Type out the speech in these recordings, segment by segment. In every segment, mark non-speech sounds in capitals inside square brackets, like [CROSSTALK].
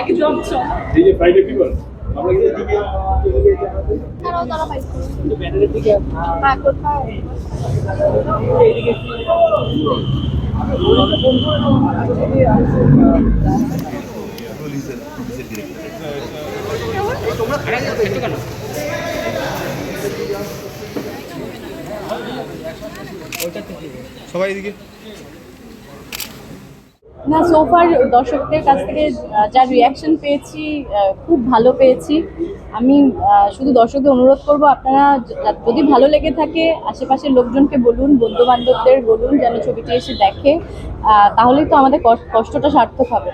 একদম এই যে ফ্রাইডে পিপল আমরা কিন্তু এদিকে এদিকে তারা ফাইট করবে। ব্যানারের দিকে হ্যাঁ কোথায় সবাই এদিকে। না সোফার দর্শকদের কাছ থেকে যা রিয়াকশন পেয়েছি খুব ভালো পেয়েছি। আমি শুধু দর্শকদের অনুরোধ করব, আপনারা যদি ভালো লেগে থাকে, আশেপাশের লোকজনকে বলুন বন্ধু বান্ধবদের বলুন, যেন ছবিটি এসে দেখে তাহলেই তো আমাদের কষ্ট- কষ্টটা সার্থক হবে।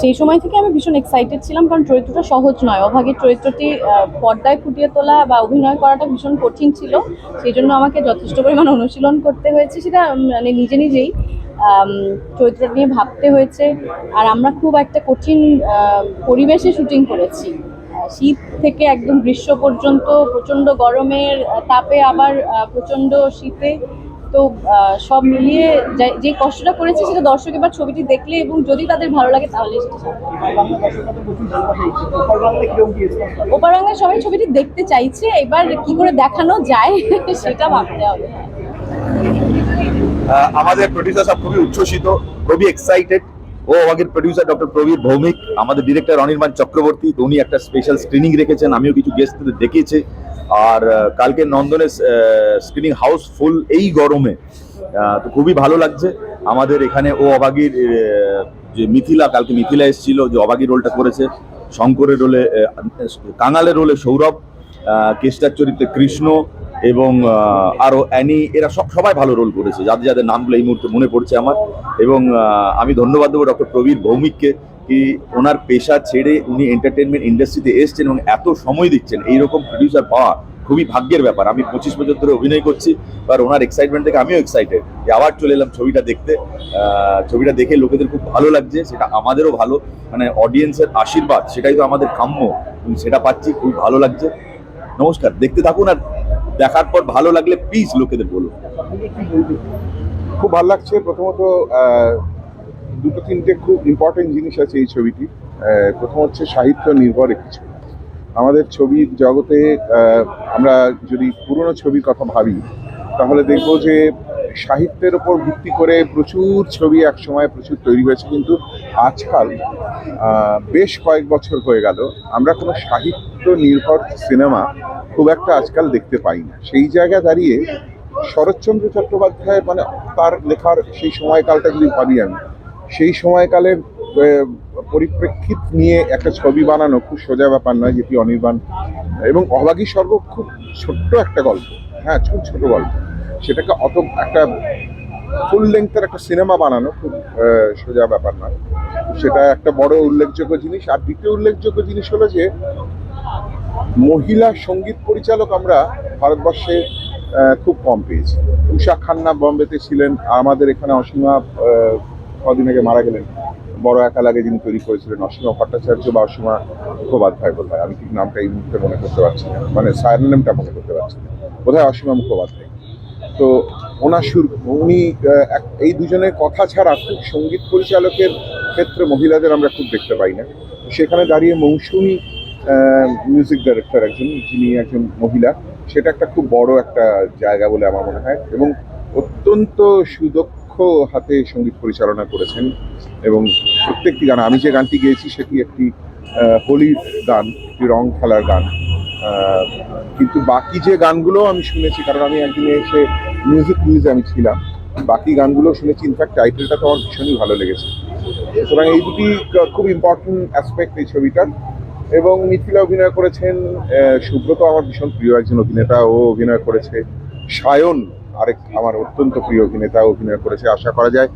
সেই সময় থেকে আমি ভীষণ এক্সাইটেড ছিলাম, কারণ চরিত্রটা সহজ নয়। অভাগের চরিত্রটি পর্দায় ফুটিয়ে তোলা বা অভিনয় করাটা ভীষণ কঠিন ছিল। সেই জন্য আমাকে যথেষ্ট পরিমাণ অনুশীলন করতে হয়েছে সেটা মানে নিজে নিজেই চরিত্রটা নিয়ে ভাবতে হয়েছে। আর আমরা খুব একটা কঠিন পরিবেশে শুটিং করেছি। শীত থেকে একদম গ্রীষ্ম পর্যন্ত প্রচণ্ড গরমের তাপে আবার প্রচণ্ড শীতে তো সব মিলিয়ে যে- কষ্টটা করেছি সেটা দর্শক এবার ছবিটি দেখলে এবং যদি তাদের ভালো লাগে তাহলে সেটা সার্থক। বাংলা দর্শকরা তো প্রচুর ভালোবাসা দিচ্ছে ওপার বাংলা কীরকম কি রেসপন্স পাবে ওপারাঙ্গায় সবাই ছবিটি দেখতে চাইছে, এবার কি করে দেখানো যায় [LAUGHS] সেটা ভাবতে হবে। আমাদের প্রডিউসার সব খুবই উচ্ছ্বসিত, খুবই এক্সাইটেড ও আমাদের প্রডিউসার ডক্টর প্রবীর ভৌমিক, আমাদের ডিরেক্টর অনির্বাণ চক্রবর্তী উনি একটা স্পেশাল স্ক্রিনিং রেখেছেন, আমিও কিছু গেস্টদের ডেকেছি আর কালকে নন্দনের স্ক্রিনিং হাউস ফুল এই গরমে তো খুবই ভালো লাগছে। আমাদের এখানে ও অবাগীর যে মিথিলা, কালকে মিথিলা এসেছিল, যে অবাগী রোলটা করেছে, শঙ্করের রোলে কাঙালের রোলে সৌরভ কেষ্টার চরিত্রে কৃষ্ণ এবং আরও অ্যানি, এরা সব, সবাই ভালো রোল করেছে। যাদের যাদের নামগুলো এই মুহূর্তে মনে পড়ছে আমার। এবং আমি ধন্যবাদ দেবো ডক্টর প্রবীর ভৌমিককে কি ওনার পেশা ছেড়ে উনি এন্টারটেনমেন্ট ইন্ডাস্ট্রিতে এসছেন এবং এত সময় দিচ্ছেন, এইরকম প্রডিউসার পাওয়া খুবই ভাগ্যের ব্যাপার। আমি পঁচিশ বছর ধরে অভিনয় করছি আর ওনার এক্সাইটমেন্ট থেকে আমিও এক্সাইটেড যে আবার চলে এলাম ছবিটা দেখতে। ছবিটা দেখে লোকেদের খুব ভালো লাগছে, সেটা আমাদেরও ভালো। মানে অডিয়েন্সের আশীর্বাদ, সেটাই তো আমাদের কাম্য। সেটা পাচ্ছি, খুব ভালো লাগছে। নমস্কার, দেখতে থাকুন আর দেখার পর ভালো লাগলে প্লিজ লোকেদের বলুন। খুব ভালো লাগছে। প্রথমত দুটো তিনটে খুব ইম্পর্টেন্ট জিনিস আছে এই ছবিটি। প্রথম হচ্ছে সাহিত্য নির্ভর একটি ছবি। আমাদের ছবির জগতে আমরা যদি পুরনো ছবির কথা ভাবি, তাহলে দেখব যে সাহিত্যের ওপর ভিত্তি করে প্রচুর ছবি একসময় প্রচুর তৈরি হয়েছে, কিন্তু আজকাল বেশ কয়েক বছর হয়ে গেল, আমরা কোনো সাহিত্য নির্ভর সিনেমা খুব একটা আজকাল দেখতে পাই না। সেই জায়গায় দাঁড়িয়ে শরৎচন্দ্র চট্টোপাধ্যায় মানে তার লেখার সেই সময়কালটা যদি ভাবি আমি সেই সময়কালের পরিপ্রেক্ষিত নিয়ে একটা ছবি বানানো খুব সোজা ব্যাপার নয়, যেটি অনির্বাণ। এবং অভাগী স্বর্গ খুব ছোট্ট একটা গল্প। হ্যাঁ খুব ছোট গল্প। সেটাকে অত একটা ফুল লেংথের একটা সিনেমা বানানো খুব সোজা ব্যাপার নয়। সেটা একটা বড় উল্লেখযোগ্য জিনিস। আর দ্বিতীয় উল্লেখযোগ্য জিনিস হলো যে, মহিলা সংগীত পরিচালক আমরা ভারতবর্ষে খুব কম পেয়েছি। উষা খান্না বম্বেতে ছিলেন, আমাদের এখানে অসীমা কদিন আগে মারা গেলেন। বড় একা লাগে যিনি তৈরি করেছিলেন। অসীমা ভট্টাচার্য বা অসীমা মুখোপাধ্যায় বোধ আমি ঠিক নামটা এই মুহূর্তে মনে করতে পারছি না। মানে সায়ার নেমটা মনে করতে পারছি না। বোধ হয় অসীমা মুখোপাধ্যায় তো ওনার সুর, উনি এই দুজনের কথা ছাড়া খুব সংগীত পরিচালকের ক্ষেত্রে মহিলাদের আমরা খুব দেখতে পাই না। সেখানে দাঁড়িয়ে মৌসুমি মিউজিক ডাইরেক্টর একজন, যিনি একজন মহিলা, সেটা একটা খুব বড় একটা জায়গা বলে আমার মনে হয়। এবং অত্যন্ত সুদক্ষ হাতে সংগীত পরিচালনা করেছেন এবং প্রত্যেকটি গান, আমি যে গানটি গেয়েছি সেটি একটি হোলির গান, একটি রং খেলার গান। কিন্তু বাকি যে গানগুলো আমি শুনেছি, কারণ আমি একদিনে এসে মিউজিক নিউজে আমি ছিলাম, বাকি গানগুলো শুনেছি ইনফ্যাক্ট টাইটেলটা তো আমার ভীষণই ভালো লেগেছে। সুতরাং এই দুটি খুব ইম্পর্টেন্ট অ্যাসপেক্ট এই ছবিটার এবং মিথিলা অভিনয় করেছেন সুব্রত আমার ভীষণ প্রিয় একজন অভিনেতা, ও অভিনয় করেছে সায়ন। আরেক আমার অত্যন্ত প্রিয় অভিনেতা, অভিনয় করেছে, আশা করা যায়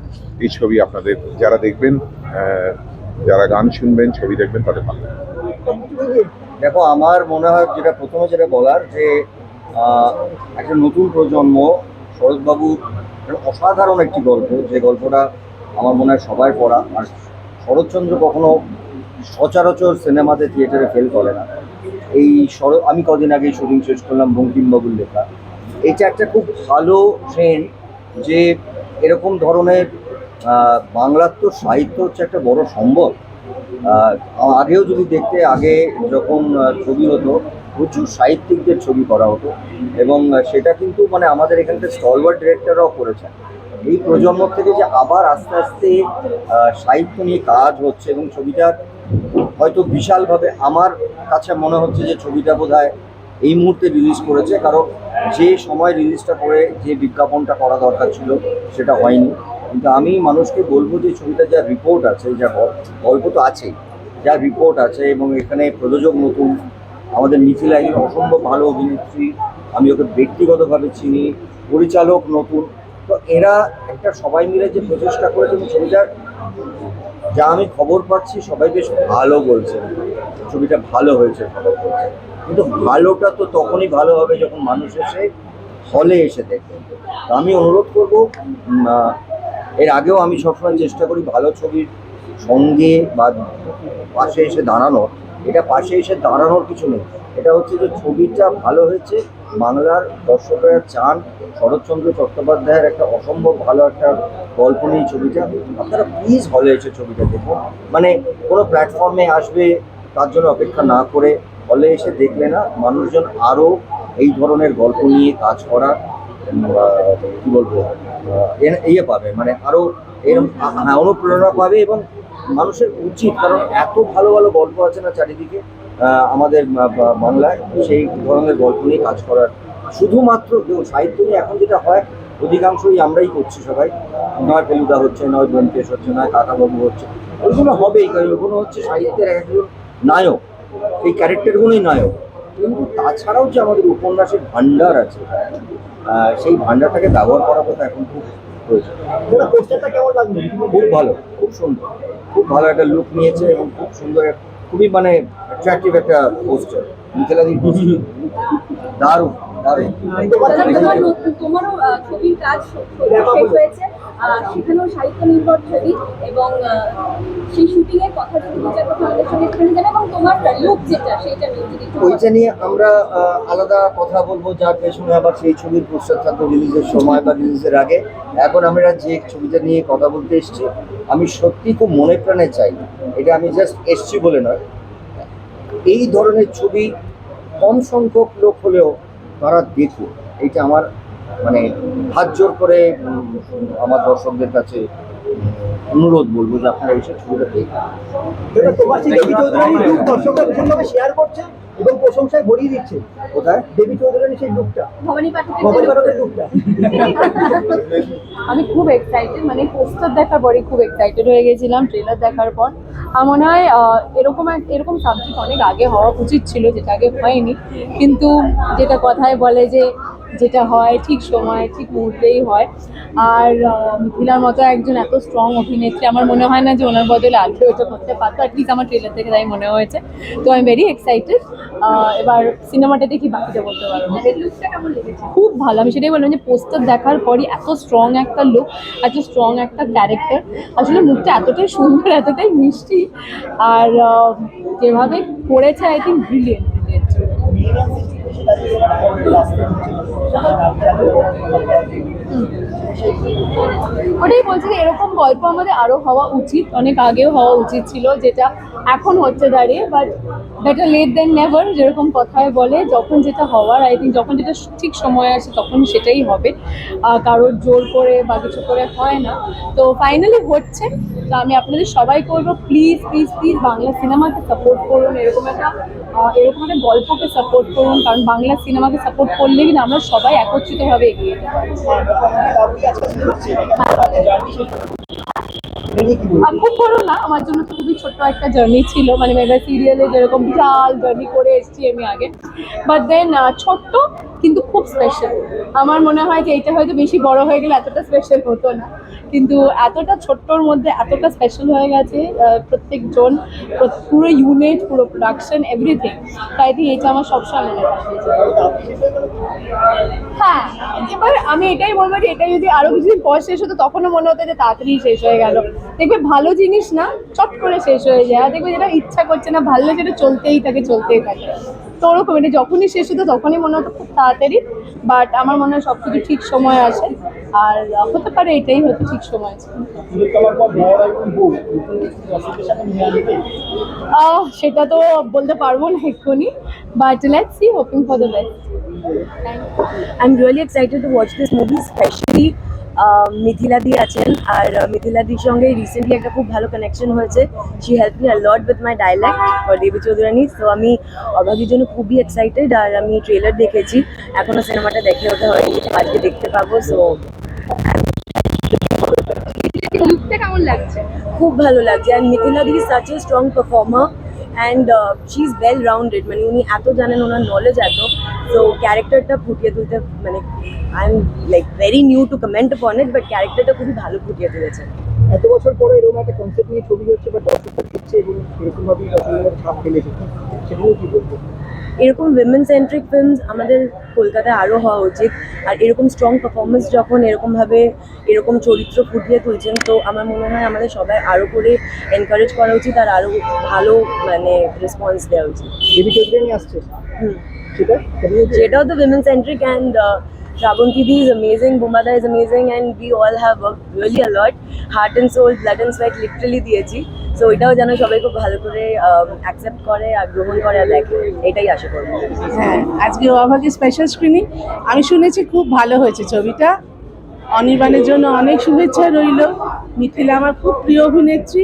এই ছবি আপনাদের, যারা দেখবেন যারা গান শুনবেন, ছবি দেখবেন, তাদের ভালো দেখো, আমার মনে হয় যেটা প্রথমে যেটা বলার যে একটা নতুন প্রজন্ম, শরৎবাবু অসাধারণ একটি গল্প, যে গল্পটা আমার মনে হয় সবাই পড়া। আর শরৎচন্দ্র কখনো সচরাচর সিনেমাতে থিয়েটারে ফেল করে না। এই শর আমি কদিন আগে শুটিং শেষ করলাম বঙ্কিমবাবুর লেখা। এটা একটা খুব ভালো ট্রেন্ড যে এরকম ধরনের বাংলার তো সাহিত্য হচ্ছে একটা বড় সম্বল। আগেও যদি দেখতে, আগে যখন ছবি হতো, প্রচুর সাহিত্যিকদের ছবি করা হতো। এবং সেটা কিন্তু মানে আমাদের এখানকার স্টলওয়ার ডিরেক্টররাও করেছেন। এই প্রজন্ম থেকে যে আবার আস্তে আস্তে সাহিত্য নিয়ে কাজ হচ্ছে এবং ছবিটা হয়তো বিশালভাবে আমার কাছে মনে হচ্ছে যে ছবিটা বোধ এই মুহূর্তে রিলিজ করেছে। কারণ যে সময় রিলিজটা করে যে বিজ্ঞাপনটা করা দরকার ছিল, সেটা হয়নি। কিন্তু আমি মানুষকে বলব যে ছবিটা যা রিপোর্ট আছে, যা গল্প তো আছেই। যা রিপোর্ট আছে এবং এখানে প্রযোজক নতুন, আমাদের মিথিলা একজন অসম্ভব ভালো অভিনেত্রী, আমি ওকে ব্যক্তিগতভাবে চিনি, পরিচালক নতুন। তো এরা একটা সবাই মিলে যে প্রচেষ্টা করেছে ছবিটার যা আমি খবর পাচ্ছি, সবাই বেশ ভালো বলছে। ছবিটা ভালো হয়েছে। কিন্তু ভালোটা তো তখনই ভালো হবে যখন মানুষ এসে হলে এসে দেখবে। তো আমি অনুরোধ করব এর আগেও আমি সবসময় চেষ্টা করি ভালো ছবির সঙ্গে বা পাশে এসে দাঁড়ানোর। এটা পাশে এসে দাঁড়ানোর কিছু নেই। এটা হচ্ছে যে ছবিটা ভালো হয়েছে, বাংলার দর্শকরা চান শরৎচন্দ্র চট্টোপাধ্যায়ের একটা অসম্ভব ভালো একটা গল্প নিয়ে ছবিটা। আপনারা প্লিজ হলে এসে ছবিটা দেখুন। মানে কোনো প্ল্যাটফর্মে আসবে, তার জন্য অপেক্ষা না করে হলে এসে দেখলে না মানুষজন আরও এই ধরনের গল্প নিয়ে কাজ করার কি বলব ইয়ে পাবে। মানে আরও এরকম হ্যাঁ, অনুপ্রেরণা পাবে এবং মানুষের উচিত কারণ এত ভালো ভালো গল্প আছে না চারিদিকে আমাদের বাংলায় সেই ধরনের গল্প নিয়ে কাজ করার। শুধুমাত্র দেখুন, সাহিত্য নিয়ে এখন যেটা হয় অধিকাংশই আমরাই করছি সবাই। নয় ফেলুদা হচ্ছে নয় ব্যোমকেশ হচ্ছে নয় কাকাবাবু হচ্ছে। ওইগুলো হবেই কারণ ওগুলো হচ্ছে সাহিত্যের একজন নায়ক। এই ক্যারেক্টারগুলোই নায়ক। কিন্তু তাছাড়াও যে আমাদের উপন্যাসের ভান্ডার আছে সেই ভান্ডারটাকে ব্যবহার করা কথা এখন খুব প্রয়োজন খুব ভালো খুব সুন্দর। খুব ভালো একটা লুক নিয়েছে এবং খুব সুন্দর খুবই মানে অ্যাট্রাক্টিভ একটা পোস্টার মিথিলাদি দারুণ। যদি ওইটা নিয়ে আমরা আলাদা কথা বলব। যার পেছনে আবার সেই ছবির পোস্টার থাকবে রিলিজের সময় বা রিলিজের আগে। এখন আমরা যে ছবিটা নিয়ে কথা বলতে এসেছি, আমি সত্যি খুব মনে প্রাণে চাই। এটা আমি জাস্ট এসছি বলে নয়। এই ধরনের ছবি কম সংখ্যক লোক হলেও তারা দেখুক। এইটা আমার মানে হাত জোর করে আমার দর্শকদের কাছে অনুরোধ বলব যে আপনারা এসে ছবিটা দেখুন। দর্শকরা শেয়ার করছে এবং প্রশংসায় ভরিয়ে দিচ্ছে। কোথায়? দেবী চৌধুরানী সেই লুকটা। ভবানী পাঠকের ভবানী পাঠকের লুকটা। আমি খুব এক্সাইটেড মানে পোস্টার দেখার পরে খুব এক্সাইটেড হয়ে গেছিলাম ট্রেলার দেখার পর। আমার মনে হয় এরকম এক এরকম সাবজেক্ট অনেক আগে হওয়া উচিত ছিল যেটা আগে হয়নি। কিন্তু যেটা কথায় বলে যে যেটা হয় ঠিক সময় ঠিক মুহূর্তেই হয়। আর মিথিলার মতো একজন এত স্ট্রং অভিনেত্রী আমার মনে হয় না যে ওনার বদলে আগে ওটা করতে পারতো অ্যাটলিস্ট আমার ট্রেলার থেকে তাই মনে হয়েছে। তো আমি ভেরি এক্সাইটেড এবার সিনেমাটা দেখি বাকিটা বলতে পারব খুব ভালো আমি সেটাই বললাম যে পোস্টার দেখার পরই এত স্ট্রং একটা লুক এত স্ট্রং একটা ক্যারেক্টার আসলে মুখটা এতটাই সুন্দর এতটাই মিষ্টি। আর যেভাবে করেছে আই থিঙ্ক ব্রিলিয়েন্ট Mmh. ওটাই বলছি যে এরকম গল্প আমাদের আরও হওয়া উচিত। অনেক আগেও হওয়া উচিত ছিল যেটা এখন হচ্ছে দাঁড়িয়ে but better late than never যেরকম কথায় বলে, যখন যেটা হওয়ার আই থিঙ্ক যখন যেটা ঠিক সময় আসে তখন সেটাই হবে। কারোর জোর করে বা কিছু করে হয় না। তো ফাইনালি হচ্ছে, তো আমি আপনাদের সবাই করব প্লিজ প্লিজ প্লিজ বাংলা সিনেমাকে সাপোর্ট করুন। এরকম একটা এরকম একটা গল্পকে সাপোর্ট করুন। কারণ বাংলা সিনেমাকে সাপোর্ট করলে কিন্তু আমরা সবাই একত্রিতভাবে এগিয়ে আর খুব বড় না, আমার জন্য তো খুবই ছোট্ট একটা জার্নি ছিল। মানে মেগা সিরিয়ালে যেরকম বিশাল জার্নি করে এসেছি আমি আগে। বাট দেন ছোট্ট কিন্তু খুব স্পেশাল আমার মনে হয় যে এটা হয়তো বেশি বড় হয়ে গেলে এতটা স্পেশাল হতো না। কিন্তু এতটা ছোট্টর মধ্যে এতটা স্পেশাল হয়ে গেছে প্রত্যেকজন পুরো ইউনিট পুরো প্রোডাকশন এভরিথিং তাই থিঙ্ক এটা আমার সবসময় মনে থাকবে হ্যাঁ এবার আমি এটাই বলব যে এটা যদি আরও কিছুদিন পর শেষ হতো, তখনও মনে হতো যে তাড়াতাড়ি শেষ হয়ে গেল। দেখবে ভালো জিনিস না, চট করে শেষ হয়ে যায়। দেখবে যেটা ইচ্ছা করছে না, ভালো যেটা চলতেই থাকে চলতেই থাকে। ওরকম এটা যখনই শেষ হতো তখনই মনে হতো খুব তাড়াতাড়ি বাট আমার মনে হয় সব কিছু ঠিক সময় আসে আর হতে পারে এটাই হয়তো ঠিক সময় আছে। সেটা তো বলতে পারব না এক্ষুনি but let's see hoping for the best I'm really excited to watch this movie, especially uh, Mithila আছেন। আর মিথিলাদির সঙ্গে রিসেন্টলি একটা খুব ভালো কানেকশন হয়েছে। She help me lot with my dialect for Debi Choudhurani তো আমি অভাগীর জন্য খুবই এক্সাইটেড আর আমি ট্রেলার দেখেছি। এখনও সিনেমাটা দেখে ওঠা হয়নি আজকে দেখতে পাবো। সো লুকটা কেমন লাগছে? খুব ভালো লাগছে। And Mithila di such a strong performer and she is well rounded মানে উনি এত জানেন, ওনার নলেজ এত। তো ক্যারেক্টারটা ফুটিয়ে তুলতে মানে I am like very new to comment on it but ক্যারেক্টারটা খুবই ভালো ফুটিয়ে তুলেছে। এত বছর পরে এরকম একটা কনসেপ্ট নিয়ে ছবি হচ্ছে, বা দর্শকরা দিচ্ছে এবং এরকমভাবে ছাপ ফেলেছে। সেগুলো বলব? এরকম উইমেন সেন্ট্রিক ফিল্মস আমাদের কলকাতায় আরও হওয়া উচিত। আর এরকম স্ট্রং পারফরমেন্স যখন এরকমভাবে এরকম চরিত্র ফুটিয়ে তুলছেন তো আমার মনে হয় আমাদের সবাই আরও করে এনকারেজ করা উচিত আর আরও ভালো মানে রেসপন্স দেওয়া উচিত। আসছে? হুম। যেটাও তো women centric and uh, Shravanti is amazing, Bumada is amazing and we all have worked really a lot. Heart and soul, blood and sweat literally দিয়েছি সো এটাও যেন সবাই খুব ভালো করে অ্যাকসেপ্ট করে আর গ্রহণ করে আর দেখে এটাই আশা করব হ্যাঁ আজকে অভাগী স্পেশাল স্ক্রিনিং আমি শুনেছি খুব ভালো হয়েছে ছবিটা। অনির্বাণের জন্য অনেক শুভেচ্ছা রইল। মিথিলা আমার খুব প্রিয় অভিনেত্রী।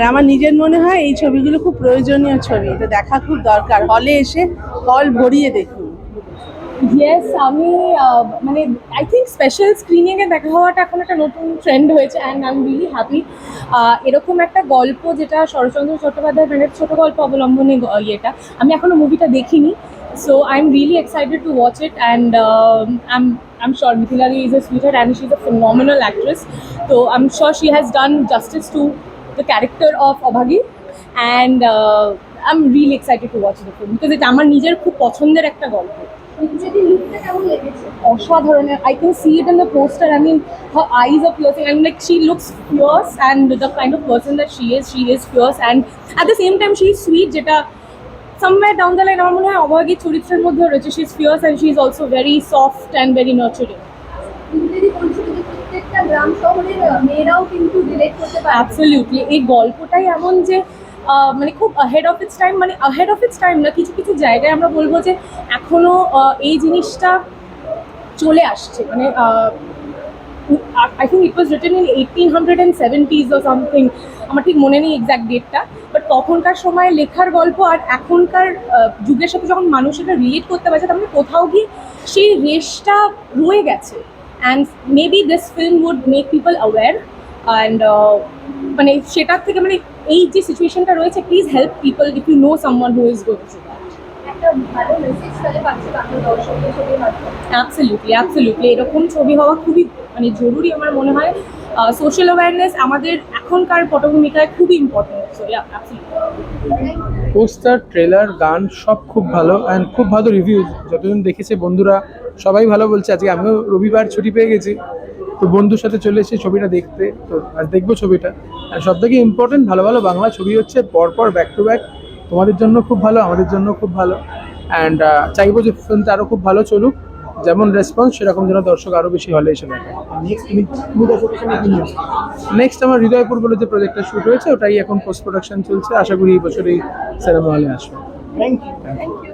আর আমার নিজের মনে হয় এই ছবিগুলো খুব প্রয়োজনীয় ছবি, এটা দেখা খুব দরকার। হলে এসে হল ভরিয়ে দেখুন। ইয়েস আমি মানে আই থিঙ্ক স্পেশাল স্ক্রিনিংয়ে দেখা হওয়াটা এখন একটা নতুন ট্রেন্ড হয়েছে and I am really happy এরকম একটা গল্প যেটা শরৎচন্দ্র চট্টোপাধ্যায় মানে ছোট গল্প অবলম্বনে ইয়েটা, আমি এখনও মুভিটা দেখিনি। So I am really excited to watch it and I am I'm sure Mithila Ray is a sweetheart and she's a phenomenal actress. So, I'm sure she has done justice to the character of Abhagi. And uh, I'm really excited to watch the film because এটা আমার নিজের খুব পছন্দের একটা গল্প। অসাধারণের I can see it in the poster I mean her eyes are piercing I mean like she looks fierce and the kind of person that she is she is fierce and at the same time she is sweet যেটা somewhere down the line আমার মনে হয় অভাগী চরিত্রের মধ্যে রয়েছে। She is fierce and she is also very soft and very nurturing প্রত্যেকটা গ্রাম শহরের মেয়েরাও কিন্তু রিলেট করতে পারে অ্যাবসলিউটলি এই গল্পটাই এমন যে মানে খুব আহেড অফ ইটস টাইম মানে আহেড অফ ইটস টাইম না কিছু কিছু জায়গায় আমরা বলব যে এখনও আহ, এই জিনিসটা চলে আসছে। মানে I think it was written in eighteen hundred and seventies O something আমার ঠিক মনে নেই এক্স্যাক্ট ডেটটা বাট তখনকার সময় লেখার গল্প আর এখনকার যুগের সাথে যখন মানুষ এটা রিলেট করতে পারছে তার মানে কোথাও গিয়ে সেই রেসটা রয়ে গেছে। And maybe this film would make people aware and মানে সেটার থেকে মানে এই যে সিচুয়েশনটা রয়েছে please help people if you know someone who is going through that একটা ভালো মেসেজ তাহলে পাচ্ছে বাংলা দর্শকদের ছবির মাধ্যমে। অ্যাবসলিউটলি অ্যাবসলিউটলি এরকম ছবি হওয়া খুবই মানে জরুরি আমার মনে হয়। সোশ্যাল অ্যাওয়ারনেস আমাদের এখনকার পটভূমিকায় খুবই important so yeah absolutely poster trailer গান সব খুব ভালো অ্যান্ড খুব ভালো রিভিউ যতজন দেখেছে বন্ধুরা সবাই ভালো বলছে আজকে আমিও রবিবার ছুটি পেয়ে গেছি। তো বন্ধুর সাথে চলে এসেছি ছবিটা দেখতে। তো আজ দেখব ছবিটা। আর সব থেকে ইম্পর্টেন্ট ভালো ভালো বাংলা ছবি হচ্ছে পরপর ব্যাক টু ব্যাক তোমাদের জন্য খুব ভালো আমাদের জন্য খুব ভালো। অ্যান্ড চাইব যে ফিল্মটা আরও খুব ভালো চলুক। যেমন রেসপন্স সেরকম যেন দর্শক আরও বেশি হলে এসে দেখে। নেক্সট আমার হৃদয়পুর বলে যে প্রজেক্টটা শুট হয়েছে ওটাই এখন পোস্ট প্রোডাকশন চলছে। আশা করি এই বছরই সিনেমা হলে আসবে। Thank you thank you